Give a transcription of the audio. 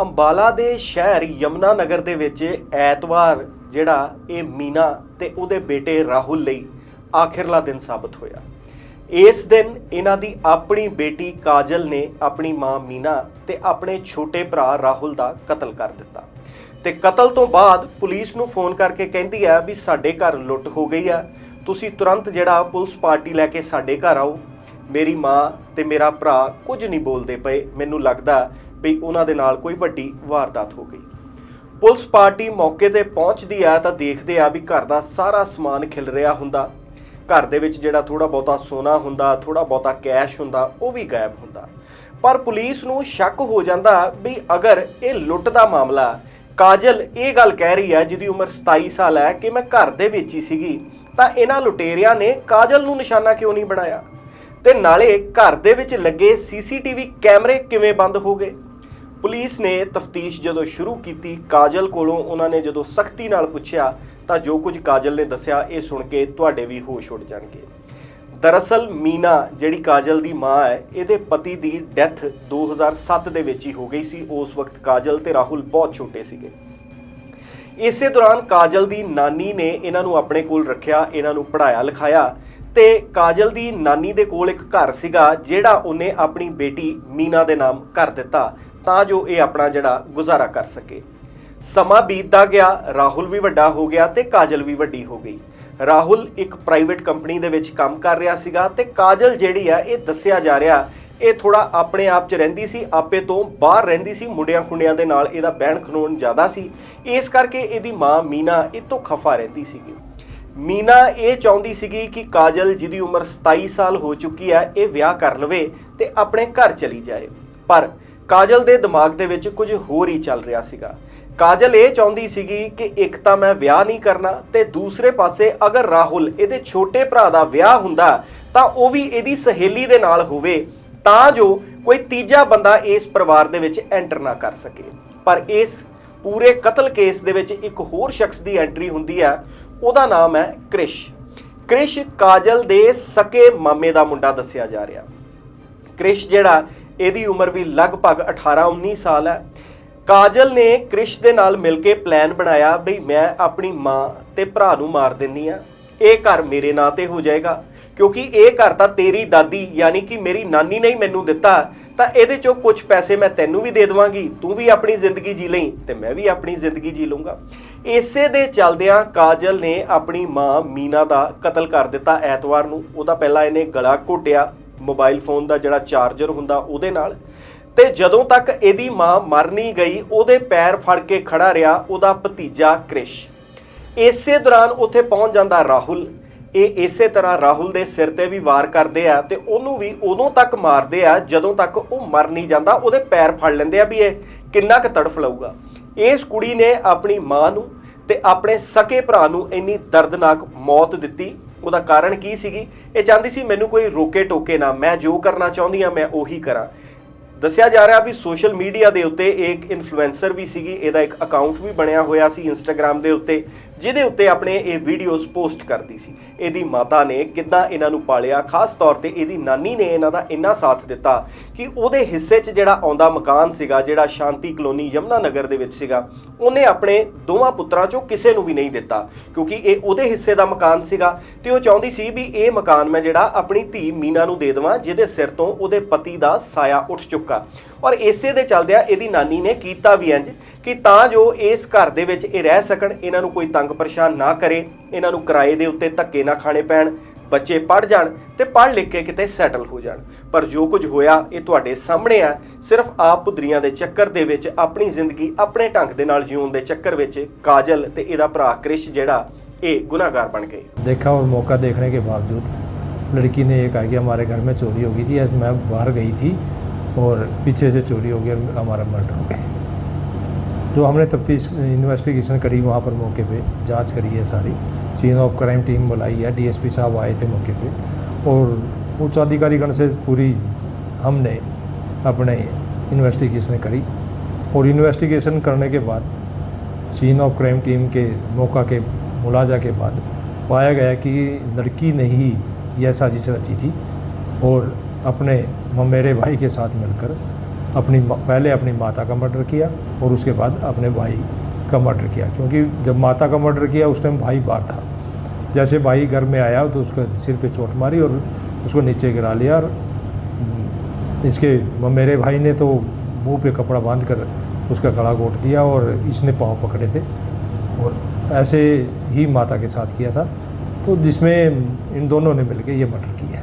ਅੰਬਾਲਾ ਦੇ ਸ਼ਹਿਰ ਯਮਨਾ ਨਗਰ ਦੇ ਵਿੱਚ ਐਤਵਾਰ ਜਿਹੜਾ ਇਹ ਮੀਨਾ ਤੇ ਉਹਦੇ ਬੇਟੇ ਰਾਹੁਲ ਲਈ ਆਖਿਰਲਾ ਦਿਨ ਸਾਬਤ ਹੋਇਆ। ਇਸ ਦਿਨ ਇਹਨਾਂ ਦੀ ਆਪਣੀ ਬੇਟੀ ਕਾਜਲ ਨੇ ਆਪਣੀ ਮਾਂ ਮੀਨਾ ਤੇ ਆਪਣੇ ਛੋਟੇ ਭਰਾ ਰਾਹੁਲ ਦਾ ਕਤਲ ਕਰ ਦਿੱਤਾ। ਤੇ ਕਤਲ ਤੋਂ ਬਾਅਦ ਪੁਲਿਸ ਨੂੰ ਫੋਨ ਕਰਕੇ ਕਹਿੰਦੀ ਹੈ ਵੀ ਸਾਡੇ ਘਰ ਲੁੱਟ ਹੋ ਗਈ ਆ। ਤੁਸੀਂ ਤੁਰੰਤ ਜਿਹੜਾ ਪੁਲਿਸ ਪਾਰਟੀ ਲੈ ਕੇ ਸਾਡੇ ਘਰ ਆਓ। ਮੇਰੀ ਮਾਂ ਤੇ ਮੇਰਾ ਭਰਾ ਕੁਝ ਨਹੀਂ ਬੋਲਦੇ ਪਏ। ਮੈਨੂੰ ਲੱਗਦਾ ਵੀ ਉਹਨਾਂ ਦੇ ਨਾਲ ਕੋਈ ਵੱਡੀ ਵਾਰਦਾਤ ਹੋ ਗਈ। ਪੁਲਿਸ ਪਾਰਟੀ ਮੌਕੇ ਤੇ ਪਹੁੰਚਦੀ ਆ ਤਾਂ ਦੇਖਦੇ ਆ ਵੀ ਘਰ ਦਾ ਸਾਰਾ ਸਮਾਨ ਖਿਲ ਰਿਹਾ ਹੁੰਦਾ। ਘਰ ਦੇ ਵਿੱਚ ਜਿਹੜਾ ਥੋੜਾ ਬਹੁਤਾ ਸੋਨਾ ਹੁੰਦਾ ਥੋੜਾ ਬਹੁਤਾ ਕੈਸ਼ ਹੁੰਦਾ, ਉਹ ਵੀ ਗਾਇਬ ਹੁੰਦਾ। ਪਰ ਪੁਲਿਸ ਨੂੰ ਸ਼ੱਕ ਹੋ ਜਾਂਦਾ ਵੀ ਅਗਰ ਇਹ ਲੁੱਟ ਦਾ ਮਾਮਲਾ ਕਾਜਲ ਇਹ ਗੱਲ ਕਹਿ ਰਹੀ ਹੈ ਜਿਹਦੀ ਉਮਰ 27 ਸਾਲ ਹੈ ਕਿ ਮੈਂ ਘਰ ਦੇ ਵਿੱਚ ਹੀ ਸੀਗੀ, ਤਾਂ ਇਹਨਾਂ ਲੁਟੇਰਿਆਂ ਨੇ ਕਾਜਲ ਨੂੰ ਨਿਸ਼ਾਨਾ ਕਿਉਂ ਨਹੀਂ ਬਣਾਇਆ? ਤੇ ਨਾਲੇ ਘਰ ਦੇ ਵਿੱਚ ਲੱਗੇ ਸੀਸੀਟੀਵੀ ਕੈਮਰੇ ਕਿਵੇਂ ਬੰਦ ਹੋ ਗਏ? ਪੁਲਿਸ ਨੇ ਤਫਤੀਸ਼ ਜਦੋਂ ਸ਼ੁਰੂ ਕੀਤੀ, ਕਾਜਲ ਕੋਲੋਂ ਉਹਨਾਂ ਨੇ ਜਦੋਂ ਸਖਤੀ ਨਾਲ ਪੁੱਛਿਆ, ਤਾਂ ਜੋ ਕੁਝ ਕਾਜਲ ਨੇ ਦੱਸਿਆ, ਇਹ ਸੁਣ ਕੇ ਤੁਹਾਡੇ ਵੀ ਹੋਸ਼ ਉੱਡ ਜਾਣਗੇ। ਦਰਅਸਲ, ਮੀਨਾ, ਜਿਹੜੀ ਕਾਜਲ ਦੀ ਮਾਂ ਹੈ, ਇਹਦੇ ਪਤੀ ਦੀ ਡੈਥ 2007 ਦੇ ਵਿੱਚ ਹੀ ਹੋ ਗਈ ਸੀ। ਉਸ ਵਕਤ ਕਾਜਲ ਤੇ ਰਾਹੁਲ ਬਹੁਤ ਛੋਟੇ ਸੀਗੇ। ਇਸੇ ਦੌਰਾਨ ਕਾਜਲ ਦੀ ਨਾਨੀ ਨੇ ਇਹਨਾਂ ਨੂੰ ਆਪਣੇ ਕੋਲ ਰੱਖਿਆ, ਇਹਨਾਂ ਨੂੰ ਪੜ੍ਹਾਇਆ, ਲਿਖਾਇਆ ਤੇ ਕਾਜਲ ਦੀ ਨਾਨੀ ਦੇ ਕੋਲ ਇੱਕ ਘਰ ਸੀਗਾ, ਜਿਹੜਾ ਉਹਨੇ ਆਪਣੀ ਬੇਟੀ ਮੀਨਾ ਦੇ ਨਾਮ ਕਰ ਦਿੱਤਾ। ਤਾਂ ਜੋ ਇਹ ਆਪਣਾ ਜਿਹੜਾ ਗੁਜ਼ਾਰਾ ਕਰ ਸਕੇ। ਸਮਾਂ ਬੀਤਦਾ ਗਿਆ, ਰਾਹੁਲ ਵੀ ਵੱਡਾ ਹੋ ਗਿਆ ਤੇ ਕਾਜਲ ਵੀ ਵੱਡੀ ਹੋ ਗਈ। ਰਾਹੁਲ ਇੱਕ ਪ੍ਰਾਈਵੇਟ ਕੰਪਨੀ ਦੇ ਵਿੱਚ ਕੰਮ ਕਰ ਰਿਹਾ ਸੀਗਾ ਤੇ ਕਾਜਲ ਜਿਹੜੀ ਆ, ਇਹ ਦੱਸਿਆ ਜਾ ਰਿਹਾ, ਇਹ ਥੋੜਾ ਆਪਣੇ ਆਪ 'ਚ ਰਹਿੰਦੀ ਸੀ, ਆਪੇ ਤੋਂ ਬਾਹਰ ਰਹਿੰਦੀ ਸੀ ਮੁੰਡਿਆਂ ਖੁੰਡਿਆਂ ਦੇ ਨਾਲ ਇਹਦਾ ਬਹਿਣ ਖਨੋਣ ਜ਼ਿਆਦਾ ਸੀ। ਇਸ ਕਰਕੇ ਇਹਦੀ ਮਾਂ ਮੀਨਾ ਇਹ ਤੋਂ ਖਫਾ ਰਹਿੰਦੀ ਸੀਗੀ। ਮੀਨਾ ਇਹ ਚਾਹੁੰਦੀ ਸੀਗੀ ਕਿ ਕਾਜਲ ਜਿਹਦੀ ਉਮਰ 27 ਸਾਲ ਹੋ ਚੁੱਕੀ ਹੈ ਇਹ ਵਿਆਹ ਕਰ ਲਵੇ ਤੇ ਆਪਣੇ ਘਰ ਚਲੀ ਜਾਏ। ਪਰ ਕਾਜਲ ਦੇ ਦਿਮਾਗ ਦੇ ਵਿੱਚ ਕੁਝ ਹੋਰ ਹੀ ਚੱਲ ਰਿਹਾ ਸੀਗਾ। ਕਾਜਲ ਇਹ ਚਾਹੁੰਦੀ ਸੀਗੀ ਕਿ ਇੱਕ ਤਾਂ ਮੈਂ ਵਿਆਹ ਨਹੀਂ ਕਰਨਾ ਤੇ ਦੂਸਰੇ ਪਾਸੇ ਅਗਰ ਰਾਹੁਲ ਇਹਦੇ ਛੋਟੇ ਭਰਾ ਦਾ ਵਿਆਹ ਹੁੰਦਾ, ਤਾਂ ਉਹ ਵੀ ਇਹਦੀ ਸਹੇਲੀ ਦੇ ਨਾਲ ਹੋਵੇ, ਤਾਂ ਜੋ ਕੋਈ ਤੀਜਾ ਬੰਦਾ ਇਸ ਪਰਿਵਾਰ ਦੇ ਵਿੱਚ ਐਂਟਰ ਨਾ ਕਰ ਸਕੇ। ਪਰ ਇਸ ਪੂਰੇ ਕਤਲ ਕੇਸ ਦੇ ਵਿੱਚ ਇੱਕ ਹੋਰ ਸ਼ਖਸ ਦੀ ਐਂਟਰੀ ਹੁੰਦੀ ਹੈ, ਉਹਦਾ ਨਾਮ ਹੈ ਕ੍ਰਿਸ਼। ਕ੍ਰਿਸ਼ ਕਾਜਲ ਦੇ ਸਕੇ ਮਾਮੇ ਦਾ ਮੁੰਡਾ ਦੱਸਿਆ ਜਾ ਰਿਹਾ। ਕ੍ਰਿਸ਼ ਜਿਹੜਾ ਇਹਦੀ ਉਮਰ ਵੀ ਲਗਭਗ 18-19 ਸਾਲ ਹੈ। ਕਾਜਲ ਨੇ ਕ੍ਰਿਸ਼ ਦੇ ਨਾਲ ਮਿਲ ਕੇ ਪਲਾਨ ਬਣਾਇਆ ਬਈ ਮੈਂ ਆਪਣੀ ਮਾਂ ਤੇ ਭਰਾ ਨੂੰ ਮਾਰ ਦਿੰਨੀ ਆ ਇਹ ਘਰ ਮੇਰੇ ਨਾਂ ਤੇ ਹੋ ਜਾਏਗਾ, ਕਿਉਂਕਿ ਇਹ ਘਰ ਤਾਂ ਤੇਰੀ ਦਾਦੀ ਯਾਨੀ ਕਿ ਮੇਰੀ ਨਾਨੀ ਨੇ ਹੀ ਮੈਨੂੰ ਦਿੱਤਾ। ਤਾਂ ਇਹਦੇ ਚੋਂ ਕੁਝ ਪੈਸੇ ਮੈਂ ਤੈਨੂੰ ਵੀ ਦੇ ਦੇਵਾਂਗੀ, ਤੂੰ ਵੀ ਆਪਣੀ ਜ਼ਿੰਦਗੀ ਜੀ ਲਈ ਤੇ ਮੈਂ ਵੀ ਆਪਣੀ ਜ਼ਿੰਦਗੀ ਜੀ ਲੂੰਗਾ ਇਸੇ ਦੇ ਚੱਲਦਿਆਂ ਕਾਜਲ ਨੇ ਆਪਣੀ ਮਾਂ ਮੀਨਾ ਦਾ ਕਤਲ ਕਰ ਦਿੱਤਾ ਐਤਵਾਰ ਨੂੰ। ਉਹਦਾ ਪਹਿਲਾਂ ਇਹਨੇ ਗਲਾ ਘੋਟਿਆ। ਮੋਬਾਈਲ ਫੋਨ ਦਾ ਜਿਹੜਾ ਚਾਰਜਰ ਹੁੰਦਾ ਉਹਦੇ ਨਾਲ। ਤੇ ਜਦੋਂ ਤੱਕ ਇਹਦੀ ਮਾਂ ਮਰ ਨਹੀਂ ਗਈ, ਉਹਦੇ ਪੈਰ ਫੜ ਕੇ ਖੜਾ ਰਿਹਾ ਉਹਦਾ ਭਤੀਜਾ ਕ੍ਰਿਸ਼। ਇਸੇ ਦੌਰਾਨ ਉੱਥੇ ਪਹੁੰਚ ਜਾਂਦਾ ਰਾਹੁਲ। ਇਹ ਇਸੇ ਤਰ੍ਹਾਂ ਰਾਹੁਲ ਦੇ ਸਿਰ ਤੇ ਵੀ ਵਾਰ ਕਰਦੇ ਆ ਤੇ ਉਹਨੂੰ ਵੀ ਉਦੋਂ ਤੱਕ ਮਾਰਦੇ ਆ ਜਦੋਂ ਤੱਕ ਉਹ ਮਰ ਨਹੀਂ ਜਾਂਦਾ, ਉਹਦੇ ਪੈਰ ਫੜ ਲੈਂਦੇ ਆ ਵੀ ਇਹ ਕਿੰਨਾ ਕੁ ਤੜਫ ਲਊਗਾ। ਇਸ ਕੁੜੀ ਨੇ ਆਪਣੀ ਮਾਂ ਨੂੰ ਤੇ ਆਪਣੇ ਸਕੇ ਭਰਾ ਨੂੰ ਇੰਨੀ ਦਰਦਨਾਕ ਮੌਤ ਦਿੱਤੀ ਉਹਦਾ ਕਾਰਨ ਕੀ ਸੀਗੀ? ਇਹ ਚਾਹੁੰਦੀ ਸੀ ਮੈਨੂੰ ਕੋਈ ਰੋਕੇ ਟੋਕੇ ਨਾ, ਮੈਂ ਜੋ ਕਰਨਾ ਚਾਹੁੰਦੀ ਆ ਮੈਂ ਉਹੀ ਕਰਾਂ। ਦੱਸਿਆ ਜਾ ਰਿਹਾ ਵੀ ਸੋਸ਼ਲ ਮੀਡੀਆ ਦੇ ਉੱਤੇ ਇੱਕ ਇਨਫਲੂਐਂਸਰ ਵੀ ਸੀਗੀ, ਇਹਦਾ ਇੱਕ ਅਕਾਊਂਟ ਵੀ ਬਣਿਆ ਹੋਇਆ ਸੀ ਇੰਸਟਾਗ੍ਰam ਦੇ ਉੱਤੇ, ਜਿਹਦੇ ਉੱਤੇ ਆਪਣੇ ਇਹ ਵੀਡੀਓਜ਼ ਪੋਸਟ ਕਰਦੀ ਸੀ। ਇਹਦੀ ਮਾਤਾ ਨੇ ਕਿੱਦਾਂ ਇਹਨਾਂ ਨੂੰ ਪਾਲਿਆ? ਖਾਸ ਤੌਰ ਤੇ ਇਹਦੀ ਨਾਨੀ ਨੇ ਇਹਨਾਂ ਦਾ ਇੰਨਾ ਸਾਥ ਦਿੱਤਾ ਕਿ ਉਹਦੇ ਹਿੱਸੇ 'ਚ ਜਿਹੜਾ ਆਉਂਦਾ ਮਕਾਨ ਸੀਗਾ, ਜਿਹੜਾ ਸ਼ਾਂਤੀ ਕਲੋਨੀ ਯਮਨਾ ਨਗਰ ਦੇ ਵਿੱਚ ਸੀਗਾ, ਉਹਨੇ ਆਪਣੇ ਦੋਵਾਂ ਪੁੱਤਰਾਂ 'ਚੋਂ ਕਿਸੇ ਨੂੰ ਵੀ ਨਹੀਂ ਦਿੱਤਾ, ਕਿਉਂਕਿ ਇਹ ਉਹਦੇ ਹਿੱਸੇ ਦਾ ਮਕਾਨ ਸੀਗਾ ਤੇ ਉਹ ਚਾਹੁੰਦੀ ਸੀ ਵੀ ਇਹ ਮਕਾਨ ਮੈਂ ਜਿਹੜਾ ਆਪਣੀ ਧੀ ਮੀਨਾ ਨੂੰ ਦੇ ਦੇਵਾਂ, ਜਿਹਦੇ ਸਿਰ ਤੋਂ ਉਹਦੇ ਪਤੀ ਦਾ ਸਾਇਆ ਉੱਠ ਚੁੱਕਾ ਔਰ ਇਸੇ ਦੇ ਚੱਲਦਿਆਂ ਇਹਦੀ ਨਾਨੀ ਨੇ ਕੀਤਾ ਵੀ ਇੰਜ ਕਿ ਤਾਂ ਜੋ ਇਸ ਘਰ ਦੇ ਵਿੱਚ ਇਹ ਰਹਿ ਸਕਣ ਇਹਨਾਂ ਨੂੰ ਕੋਈ ਤੰਗ ਪਰੇਸ਼ਾਨ ਨਾ ਕਰੇ ਇਹਨਾਂ ਨੂੰ ਕਿਰਾਏ ਦੇ ਉੱਤੇ ਧੱਕੇ ਨਾ ਖਾਣੇ ਪੈਣ ਬੱਚੇ ਪੜ ਜਾਣ ਤੇ ਪੜ ਲਿਖ ਕੇ ਕਿਤੇ ਸੈਟਲ ਹੋ ਜਾਣ ਪਰ ਜੋ ਕੁਝ ਹੋਇਆ ਇਹ ਤੁਹਾਡੇ ਸਾਹਮਣੇ ਆ ਸਿਰਫ ਆਪ ਪੁਦਰੀਆਂ ਦੇ ਚੱਕਰ ਦੇ ਵਿੱਚ ਆਪਣੀ ਜ਼ਿੰਦਗੀ ਆਪਣੇ ਢੰਗ ਦੇ ਨਾਲ ਜਿਉਣ ਦੇ ਚੱਕਰ ਵਿੱਚ ਕਾਜਲ ਤੇ ਇਹਦਾ ਭਰਾ ਕ੍ਰਿਸ਼ ਜਿਹੜਾ ਇਹ ਗੁਨਾਹਗਾਰ ਬਣ ਗਏ देखा और मौका देखने के बावजूद लड़की ने ये कहा कि हमारे घर में चोरी हो गई थी आज मैं बाहर गई थी और पीछे से चोरी हो गई और हमारा मर्डर हो गया। जो हमने तफ्तीश इन्वेस्टिगेशन करी वहाँ पर मौके पे, जाँच करी है सारी। सीन ऑफ़ क्राइम टीम बुलाई है डीएसपी साहब आए थे मौके पे। और उच्च अधिकारीगण से पूरी हमने अपने इन्वेस्टिगेशन करी। और इन्वेस्टिगेशन करने के बाद सीन ऑफ़ क्राइम टीम के मौका के, मुलाजा के बाद पाया गया कि लड़की ने ही यह साजिश रची थी। और अपने ममेरे भाई के साथ मिलकर अपनी पहले अपनी माता का मर्डर किया और उसके बाद अपने भाई का मर्डर किया। क्योंकि जब माता का मर्डर किया उस टाइम भाई बाहर था। जैसे भाई घर में आया तो उसके सिर पे चोट मारी और उसको नीचे गिरा लिया और हम्म, इसके मेरे भाई ने तो मुँह पे कपड़ा बाँध कर उसका गला घोट दिया और इसने पाँव पकड़े थे। और ऐसे ही माता के साथ किया था। तो जिसमें इन दोनों ने मिलकर ये मर्डर किया